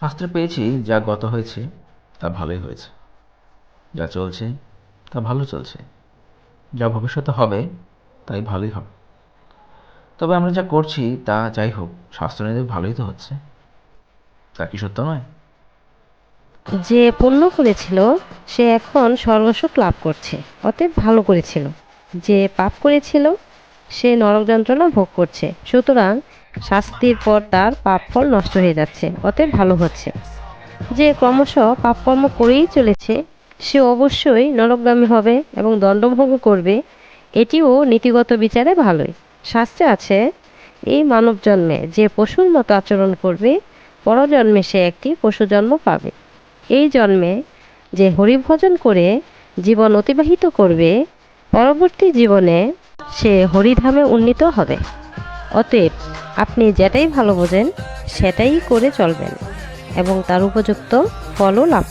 শাস্ত্রে পেয়েছি, যা গত হয়েছে, তা ভালোই হয়েছে। যা চলছে, তা ভালো চলছে। যা ভবিষ্যতে হবে, তাই ভালোই হবে। তবে আমরা যা করছি, তা যাই হোক স্বাস্থ্য নিয়ে ভালোই তো হচ্ছে। তা কি সত্য নয়? যে পুণ্য করেছিল সে এখন স্বর্গসুখ লাভ করছে, অতএব ভালো করেছিল। যে পাপ করেছিল সে নরক যন্ত্রণা ভোগ করছে। সুতরাং শাস্তির পর তার পাপ ফল নষ্ট হয়ে যাচ্ছে, অতএব ভালো হচ্ছে। যে ক্রমশ পাপকর্ম করেই চলেছে, সে অবশ্যই নরকগামী হবে এবং দণ্ডভোগ করবে। এটিও নীতিগত বিচারে ভালোই। শাস্ত্রে আছে, এই মানব জন্মে যে পশুর মতো আচরণ করবে, পরজন্মে সে একটি পশু জন্ম পাবে। এই জন্মে যে হরিভজন করে জীবন অতিবাহিত করবে, পরবর্তী জীবনে সে হরিধামে উন্নীত হবে। অতএব আপনি যেটাই ভালো বোঝেন, সেটাই করে চলবেন এবং তার উপযুক্ত ফলও লাভ